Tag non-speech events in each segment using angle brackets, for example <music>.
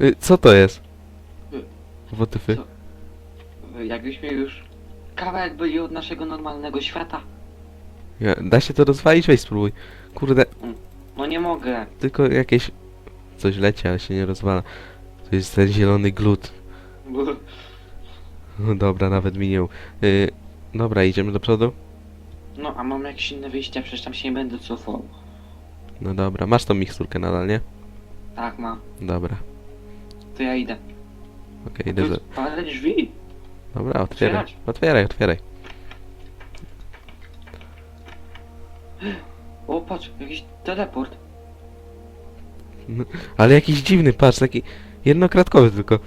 Y, Co to jest? Wotyfy. co? Y, Jakbyśmy już kawałek byli od naszego normalnego świata. Ja, da się to rozwalić? Weź spróbuj. Kurde, No nie mogę. tylko jakieś... Coś leci, ale się nie rozwala. To jest ten zielony glut. Bo... <laughs> No dobra, nawet mi nie... u- Y, dobra, idziemy do przodu? No a mam jakieś inne wyjścia, przecież tam się nie będę cofał. No dobra, masz tą miksturkę nadal, nie? Tak mam. Dobra, To ja idę. okej, idę za... jest parę drzwi. Dobra, otwieraj. Otwierać? Otwieraj, otwieraj. O patrz, jakiś teleport. <laughs> Ale jakiś dziwny, patrz, taki jednokratkowy tylko.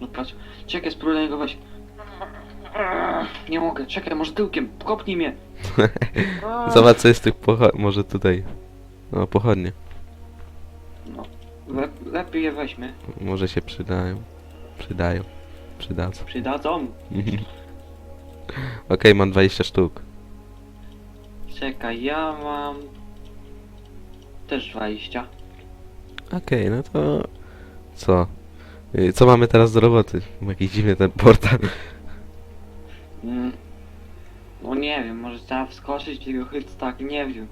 No patrz, czekaj, spróbuję go weź. Nie mogę, czekaj, może tyłkiem, kopnij mnie. <laughs> Zobacz co jest w tych pocho... może tutaj. No, pochodnie. Le lepiej je weźmy. Może się przydają. Przydają. Przydadzą. Przydadzą. <laughs> Okej, mam 20 sztuk. Czekaj, ja mam... Też 20. Okej, no to... Co? Y, Co mamy teraz do roboty? Jakiś dziwny ten portal. Mm. No nie wiem, może trzeba wskoczyć i go chyć tak, nie wiem.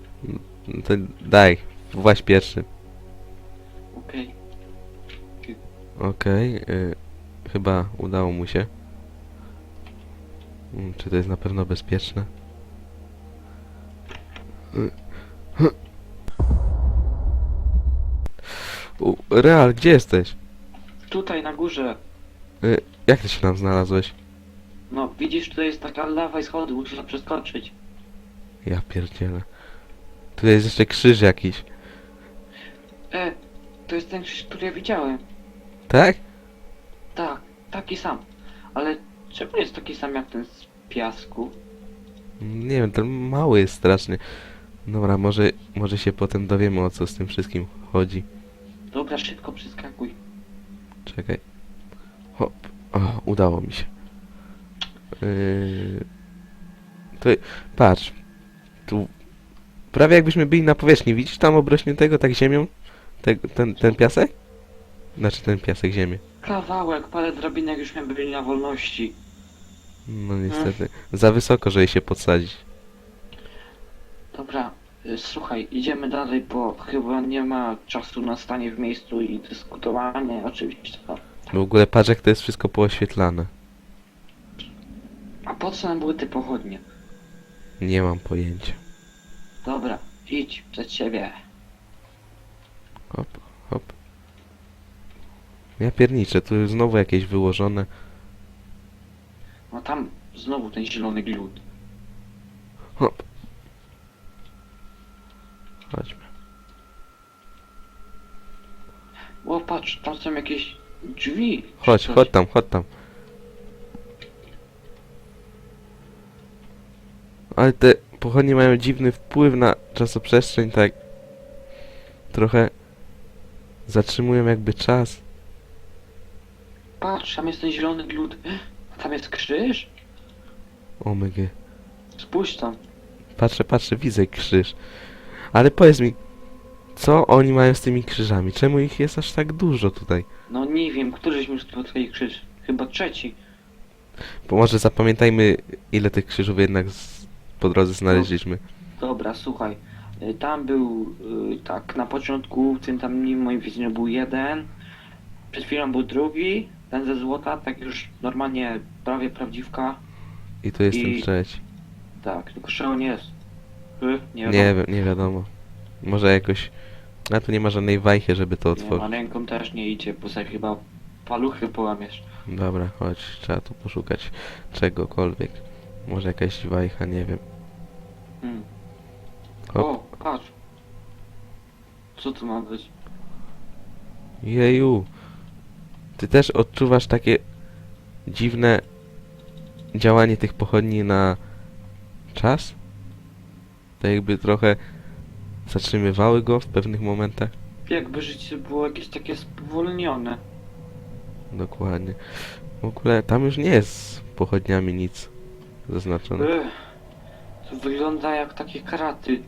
No to daj, właź pierwszy. Okej. Okej, y, chyba udało mu się. Mm, Czy to jest na pewno bezpieczne? Y, U, Real, gdzie jesteś? Tutaj na górze. Jak ty się tam znalazłeś? No, widzisz, tutaj jest taka lawa i schody, musisz przeskoczyć. Ja pierdzielę. Tutaj jest jeszcze krzyż jakiś. To jest ten krzyż, który ja widziałem. Tak? Tak, taki sam. Ale czemu jest taki sam jak ten z piasku? Nie wiem, ten mały jest strasznie. Dobra, może, może się potem dowiemy o co z tym wszystkim chodzi. Dobra, szybko przeskakuj. Czekaj. Hop. O, udało mi się. Yy... To, patrz. Tu prawie jakbyśmy byli na powierzchni. Widzisz tam obrośniętego tak ziemią? Te, ten, ten piasek? Znaczy ten piasek ziemię. Kawałek, parę drabinek już miałem byli na wolności. No niestety. Za wysoko, żeby się podsadzić. Dobra, y, słuchaj, idziemy dalej, bo chyba nie ma czasu na stanie w miejscu i dyskutowanie, oczywiście. No. W ogóle patrz jak to jest wszystko pooświetlane. A po co nam były te pochodnie? Nie mam pojęcia. Dobra, idź przed siebie. Hop, hop. Ja pierniczę, tu jest znowu jakieś wyłożone. No tam znowu ten zielony glut. Hop. Chodźmy. O, patrz, tam są jakieś drzwi. czy Chodź, coś. chodź tam, chodź tam. Ale te pochodnie mają dziwny wpływ na czasoprzestrzeń, tak trochę zatrzymują jakby czas. Patrz, tam jest ten zielony glut. A tam jest krzyż? Omega. Spójrz tam. Patrzę, patrzę, widzę krzyż. Ale powiedz mi, co oni mają z tymi krzyżami? Czemu ich jest aż tak dużo tutaj? No nie wiem, któryś już tutaj krzyż. Chyba trzeci. Bo może zapamiętajmy, ile tych krzyżów jednak z, po drodze znaleźliśmy. Dobra, słuchaj. Y, Tam był, y, tak, na początku, w tym tam nim moim widzeniu był jeden. Przed chwilą był drugi. Ten ze złota, tak już normalnie prawie prawdziwka. I tu jest ten I- trzeci. Tak, tylko że on jest. Y, Nie Nie wiadomo. wiem, nie wiadomo. Może jakoś... A tu nie ma żadnej wajchy, żeby to Nie, otworzyć. a ręką też nie idzie, bo sobie chyba paluchy połamiesz. Dobra, chodź, trzeba tu poszukać czegokolwiek. Może jakaś wajcha, nie wiem. Hmm. Hop. O, patrz. Co tu ma być? Jeju. Ty też odczuwasz takie dziwne działanie tych pochodni na czas? Tak jakby trochę zatrzymywały go w pewnych momentach? Jakby życie było jakieś takie spowolnione. Dokładnie. W ogóle tam już nie jest z pochodniami nic zaznaczone. Ech, to wygląda jak takie karaty.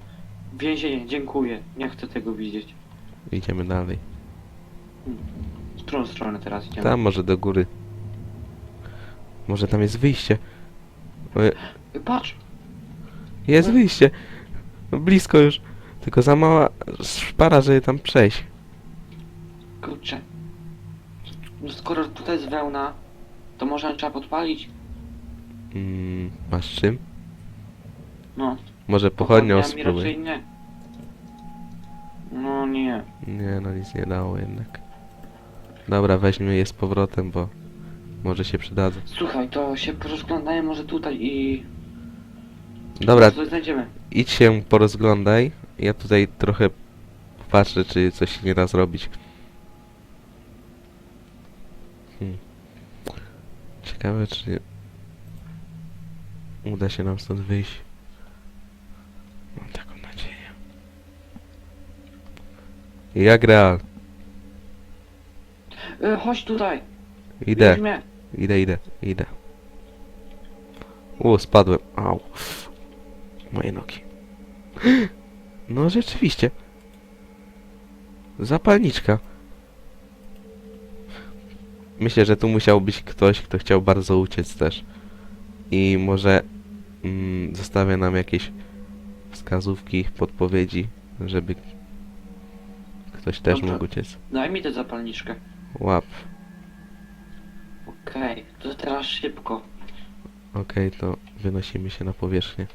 Więzienie, dziękuję. Nie chcę tego widzieć. Idziemy dalej. W którą stronę teraz idziemy? Tam może do góry. Może tam jest wyjście. Y, Patrz! Jest wyjście. No blisko już. Tylko za mała szpara, żeby tam przejść. Kurczę. No skoro tutaj jest wełna, to może trzeba podpalić? Mm, masz czym? No. Może pochodnią Pochodniami spróbuj. nie. No nie. Nie, no nic nie dało jednak. Dobra, weźmy je z powrotem, bo może się przydadzą. Słuchaj, to się porozglądajmy może tutaj i... Dobra, Coś znajdziemy. idź się porozglądaj. Ja tutaj trochę patrzę, czy coś się nie da zrobić. Hmm. Ciekawe, czy uda się nam stąd wyjść. Mam taką nadzieję. Jak real. Chodź tutaj. Idę, Widzisz mnie? idę, idę, idę. U, spadłem. Au. Moje nogi. <gasps> No rzeczywiście. Zapalniczka. Myślę, że tu musiał być ktoś, kto chciał bardzo uciec też. I może mm, zostawia nam jakieś wskazówki, podpowiedzi, żeby ktoś też Dobrze. mógł uciec. Daj mi tę zapalniczkę. Łap. Okej, to teraz szybko. Okej, to wynosimy się na powierzchnię.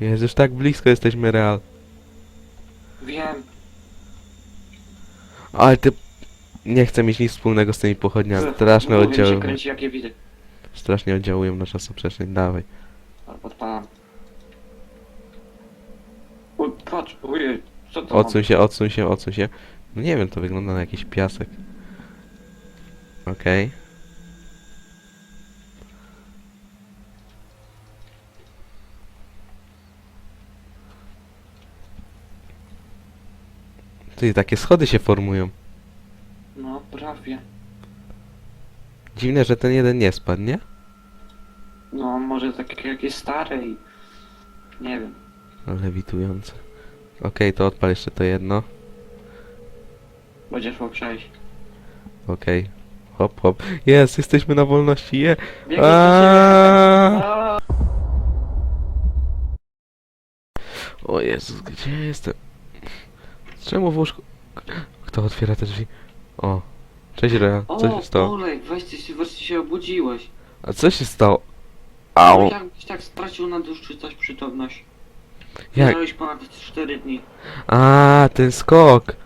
Jest już tak blisko jesteśmy real. Wiem. Ale ty... Nie chcę mieć nic wspólnego z tymi pochodniami. Straszne mi się oddziały... kręci jak je widzę. Strasznie oddziałują na czasoprzestrzeń. Dawaj. Ale podpalam. Uj, patrz, ojej, co to Odsuń się, odsuń się, odsuń się. No nie wiem, to wygląda na jakiś piasek. Okej. Ty, takie schody się formują. No, prawie. Dziwne, że ten jeden nie spadł, nie? No, może takie jakieś stare i... Nie wiem. Lewitujące. Okej, to odpal jeszcze to jedno. Będziesz mógł przejść. Okej. Hop, hop. Jest, jesteśmy na wolności, je! Do Aaaa! O Jezus, gdzie jestem? Czemu w łóżku... Kto otwiera te drzwi? O. Cześć Rea, co się O, stało? Olek, weź ty się, wreszcie się obudziłeś. A co się stało? Au! Jakbyś tak stracił na dłuższy coś przytomność. Jak? Leżałeś ponad 4 dni. A, ten skok!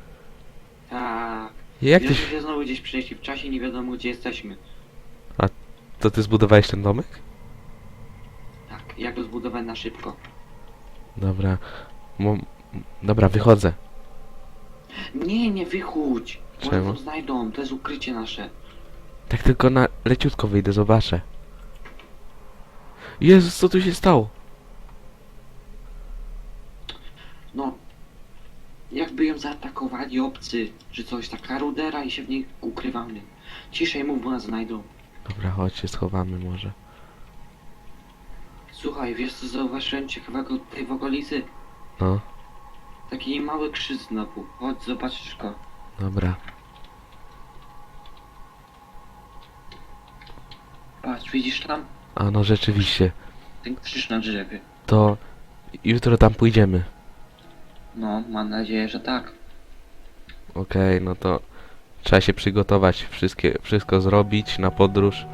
Tak. Jak ty Wiesz, się... znowu gdzieś przejść w czasie, nie wiadomo gdzie jesteśmy. To ty zbudowałeś ten domek? Tak, jak go zbudować na szybko. Dobra. Mo... Dobra, wychodzę. Nie, nie wychódź. Czemu? tam znajdą, to jest ukrycie nasze. Tak tylko na leciutko wyjdę, zobaczę. Jezus, co tu się stało? No. Jakby ją zaatakowali obcy, czy coś, taka rudera i się w niej ukrywamy. Ciszej mów, bo nas znajdą. Dobra, chodź się schowamy może. Słuchaj, wiesz co zauważyłem ciekawego tutaj w okolicy? No, Taki mały krzyż znowu. Chodź, zobaczysz go. dobra. Patrz, widzisz tam? A no rzeczywiście. Ten krzyż na drzewie. To jutro tam pójdziemy. No, mam nadzieję, że tak. Okej, no to trzeba się przygotować, wszystkie, wszystko zrobić na podróż.